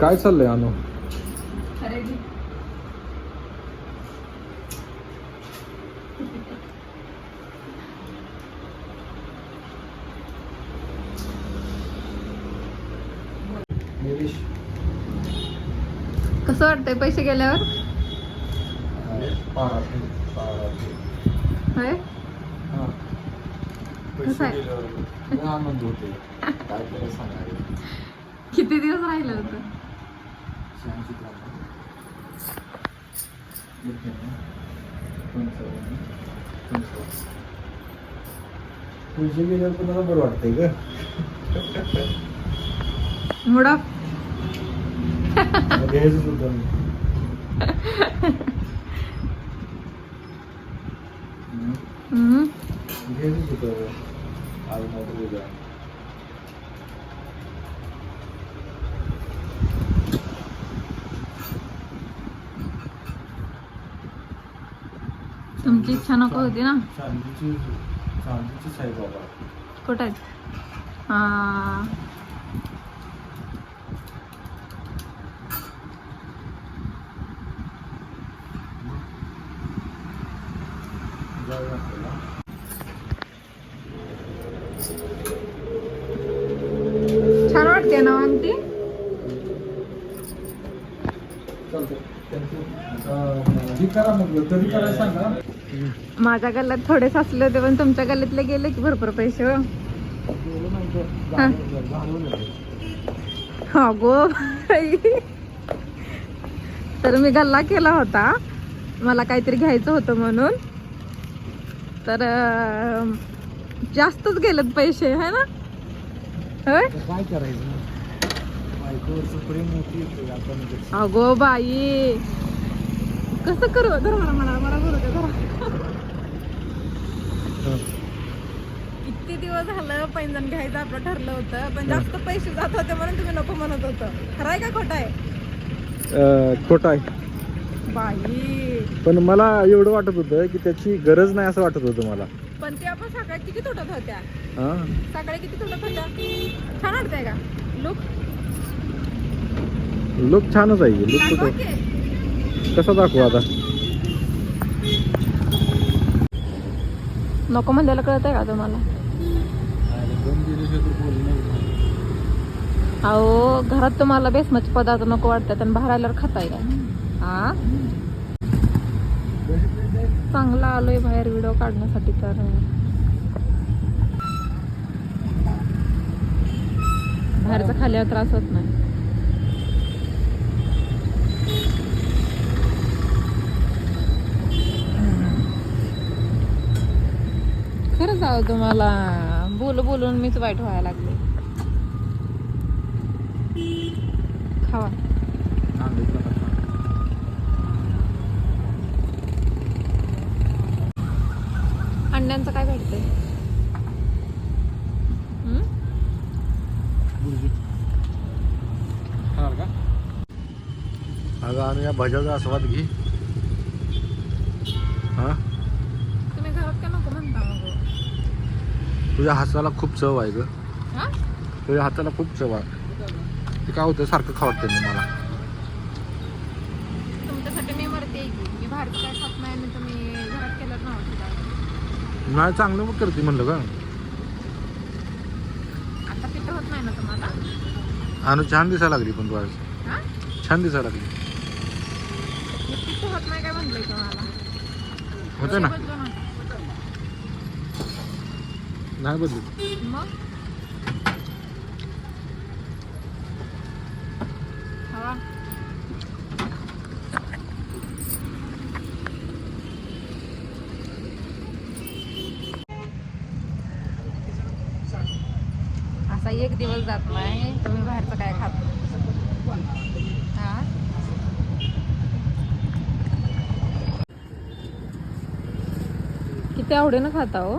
काय चाललंय अनु? खरेदी. कसं वाटतंय पैसे गेल्यावर? होय? कसं आहे? आनंद होते? काय करायचं सांगायला किती दिवस राहिलं होतं शहाऐंशी ग्राम. एक्क्याण्णव, पंचावन्न, पंचावन्न. पैसे गेल्यावर कोणाला बरं वाटतंय ग मुडा घ्यायचंच होतं मी. हम्म. घ्यायचंच होतं आज नाही तुमची इच्छा नको होती ना? चांदीची कुठं आहेत? हा. छान वाटते ना अंगठी ही करा सांगा. माझ्या गल्ल्यात थोडे साचले होते पण तुमच्या गल्ल्यातले गेले की भरपूर पैसे हो. हा. Go by. तर मी गल्ला केला होता. मला काहीतरी घ्यायचं होतं म्हणून. तर जास्तच गेलेत पैसे है ना? होय? काय करायचं अगो बाई. कसं करू? धर मला मला मला करू दे धरा. किती दिवस झालं पैंजण घ्यायचं आपलं ठरलं होतं पण जास्त पैसे जात होते म्हणून तुम्ही नको म्हणत होतं. खरं आहे का खोटं आहे? खोट आहे. बाई. पण मला एवढं वाटत होतं की त्याची गरज नाही असं वाटत होतं मला. पण ते आपण सकाळी किती तुटत होत्या? हा. सकाळी किती तुटत होत्या? छान वाटतंय का? लुक लुक छानच आहे. लुक कुठं? कसा दाखवू आता? नको म्हणल्याला कळत आहे का तुम्हाला? अहो घरात तुम्हाला बेसमचे पदार्थ नको वाटतात आणि बाहेर आल्यावर खाता येईल हा चांगला आलोय बाहेर व्हिडिओ काढण्यासाठी तर. बाहेरचा खाल्यावर त्रास होत नाही. खरंच आहो तुम्हाला बोल बोलून मीच वाईट व्हायला लागले. खावा. अंड्यांचं काय भेटतंय? हम्म? अगं आणू या भजाचा आस्वाद घे. हा तुम्ही घरात का नको म्हणता मग तुझ्या हाताला खूप चव आहे ग. तुझ्या हाताला खूप चव आहे. ते काय होतं? सारखं खावटतं मी मला नाही चांगलं मग करते म्हणलं का आणू छान दिसायला लागली पण तू आज. हा? छान दिसायला लागली. होत नाही काय म्हणलंय तुम्हाला? होतं ना. नाही बदलत. मग? हवा असा एक दिवस जात नाही. तुम्ही बाहेरचं काय खात? हा? किती आवडीनं खाता हो?